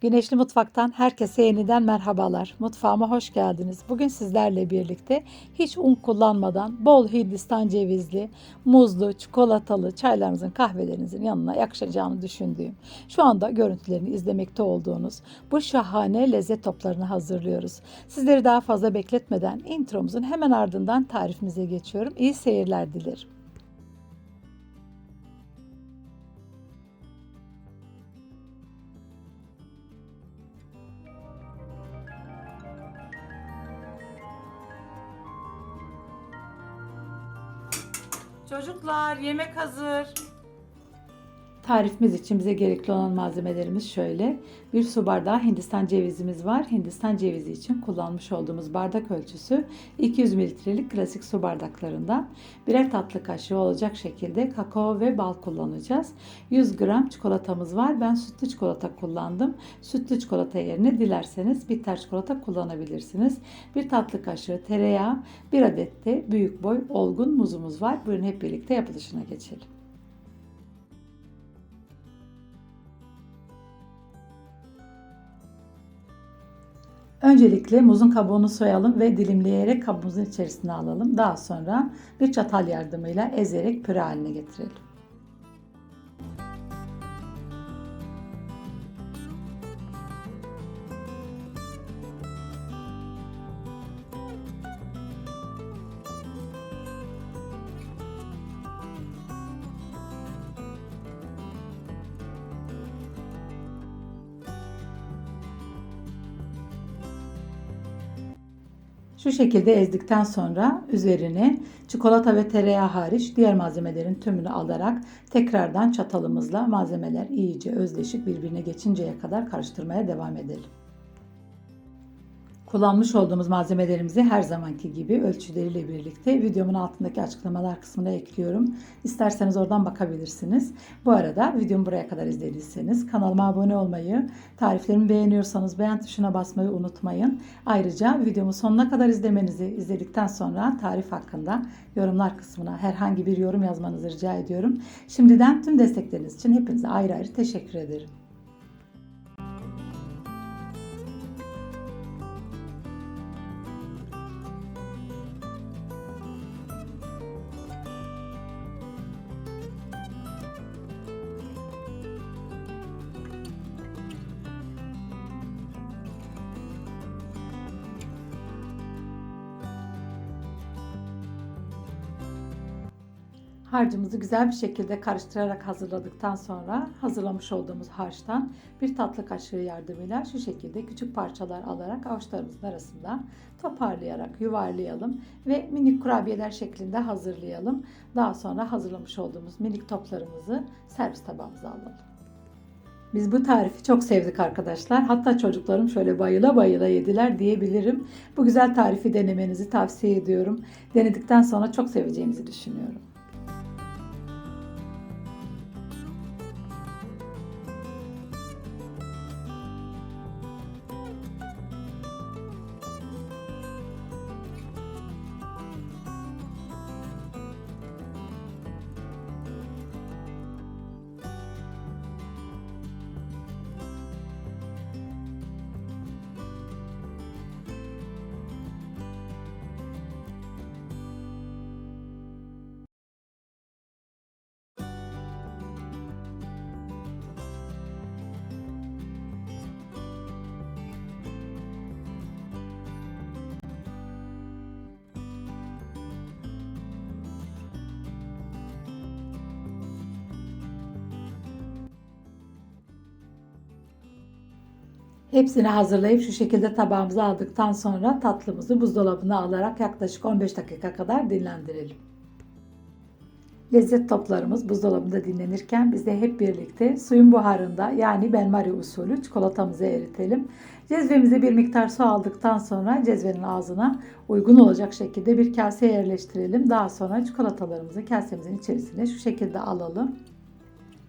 Güneşli Mutfak'tan herkese yeniden merhabalar. Mutfağıma hoş geldiniz. Bugün sizlerle birlikte hiç un kullanmadan bol Hindistan cevizli, muzlu, çikolatalı çaylarınızın, kahvelerinizin yanına yakışacağını düşündüğüm, şu anda görüntülerini izlemekte olduğunuz bu şahane lezzet toplarını hazırlıyoruz. Sizleri daha fazla bekletmeden intromuzun hemen ardından tarifimize geçiyorum. İyi seyirler dilerim. Çocuklar yemek hazır. Tarifimiz için bize gerekli olan malzemelerimiz şöyle. Bir su bardağı Hindistan cevizimiz var. Hindistan cevizi için kullanmış olduğumuz bardak ölçüsü 200 mililitrelik klasik su bardaklarından. Birer tatlı kaşığı olacak şekilde kakao ve bal kullanacağız. 100 gram çikolatamız var. Ben sütlü çikolata kullandım. Sütlü çikolata yerine dilerseniz bitter çikolata kullanabilirsiniz. Bir tatlı kaşığı tereyağı, bir adet de büyük boy olgun muzumuz var. Buyurun hep birlikte yapılışına geçelim. Öncelikle muzun kabuğunu soyalım ve dilimleyerek kabımızın içerisine alalım. Daha sonra bir çatal yardımıyla ezerek püre haline getirelim. Şu şekilde ezdikten sonra üzerine çikolata ve tereyağı hariç diğer malzemelerin tümünü alarak tekrardan çatalımızla malzemeler iyice özleşip birbirine geçinceye kadar karıştırmaya devam edelim. Kullanmış olduğumuz malzemelerimizi her zamanki gibi ölçüleriyle birlikte videomun altındaki açıklamalar kısmına ekliyorum. İsterseniz oradan bakabilirsiniz. Bu arada videomu buraya kadar izlediyseniz kanalıma abone olmayı, tariflerimi beğeniyorsanız beğen tuşuna basmayı unutmayın. Ayrıca videomu sonuna kadar izlemenizi izledikten sonra tarif hakkında yorumlar kısmına herhangi bir yorum yazmanızı rica ediyorum. Şimdiden tüm destekleriniz için hepinize ayrı ayrı teşekkür ederim. Harcımızı güzel bir şekilde karıştırarak hazırladıktan sonra hazırlamış olduğumuz harçtan bir tatlı kaşığı yardımıyla şu şekilde küçük parçalar alarak avuçlarımızın arasında toparlayarak yuvarlayalım ve minik kurabiyeler şeklinde hazırlayalım. Daha sonra hazırlamış olduğumuz minik toplarımızı servis tabağımıza alalım. Biz bu tarifi çok sevdik arkadaşlar. Hatta çocuklarım şöyle bayıla bayıla yediler diyebilirim. Bu güzel tarifi denemenizi tavsiye ediyorum. Denedikten sonra çok seveceğinizi düşünüyorum. Hepsini hazırlayıp şu şekilde tabağımıza aldıktan sonra tatlımızı buzdolabına alarak yaklaşık 15 dakika kadar dinlendirelim. Lezzet toplarımız buzdolabında dinlenirken biz de hep birlikte suyun buharında yani benmari usulü çikolatamızı eritelim. Cezvemize bir miktar su aldıktan sonra cezvenin ağzına uygun olacak şekilde bir kaseye yerleştirelim. Daha sonra çikolatalarımızı kasemizin içerisine şu şekilde alalım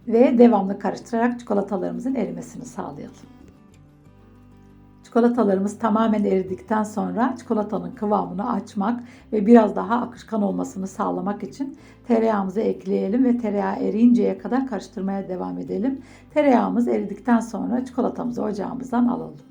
ve devamlı karıştırarak çikolatalarımızın erimesini sağlayalım. Çikolatalarımız tamamen eridikten sonra çikolatanın kıvamını açmak ve biraz daha akışkan olmasını sağlamak için tereyağımızı ekleyelim ve tereyağı eriyinceye kadar karıştırmaya devam edelim. Tereyağımız eridikten sonra çikolatamızı ocağımızdan alalım.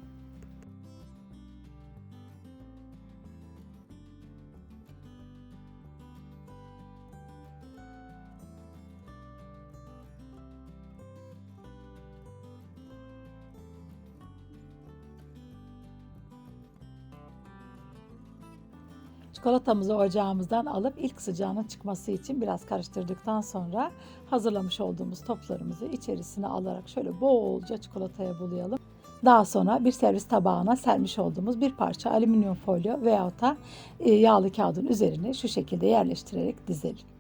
Çikolatamızı ocağımızdan alıp ilk sıcağının çıkması için biraz karıştırdıktan sonra hazırlamış olduğumuz toplarımızı içerisine alarak şöyle bolca çikolataya bulayalım. Daha sonra bir servis tabağına sermiş olduğumuz bir parça alüminyum folyo veyahut da e, yağlı kağıdın üzerine şu şekilde yerleştirerek dizelim.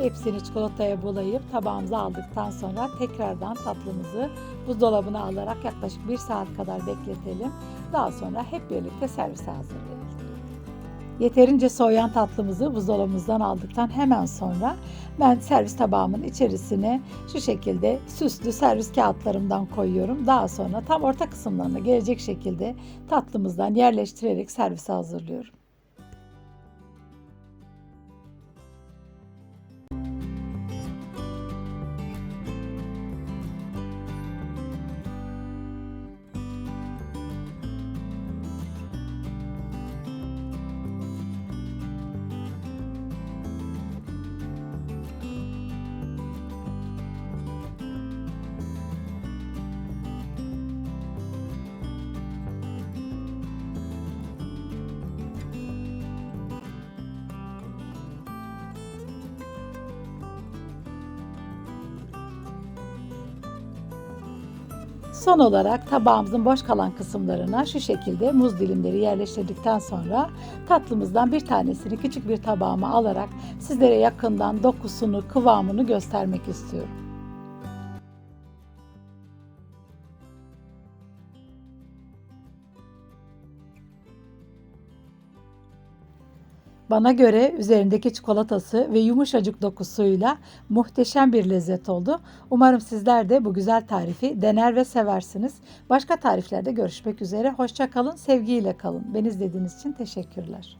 Hepsini çikolataya bulayıp tabağımıza aldıktan sonra tekrardan tatlımızı buzdolabına alarak yaklaşık bir saat kadar bekletelim. Daha sonra hep birlikte servise hazırlayalım. Yeterince soğuyan tatlımızı buzdolabımızdan aldıktan hemen sonra ben servis tabağımın içerisine şu şekilde süslü servis kağıtlarımdan koyuyorum. Daha sonra tam orta kısımlarına gelecek şekilde tatlımızdan yerleştirerek servise hazırlıyorum. Son olarak tabağımızın boş kalan kısımlarına şu şekilde muz dilimleri yerleştirdikten sonra tatlımızdan bir tanesini küçük bir tabağıma alarak sizlere yakından dokusunu, kıvamını göstermek istiyorum. Bana göre üzerindeki çikolatası ve yumuşacık dokusuyla muhteşem bir lezzet oldu. Umarım sizler de bu güzel tarifi dener ve seversiniz. Başka tariflerde görüşmek üzere. Hoşça kalın, sevgiyle kalın. Beni izlediğiniz için teşekkürler.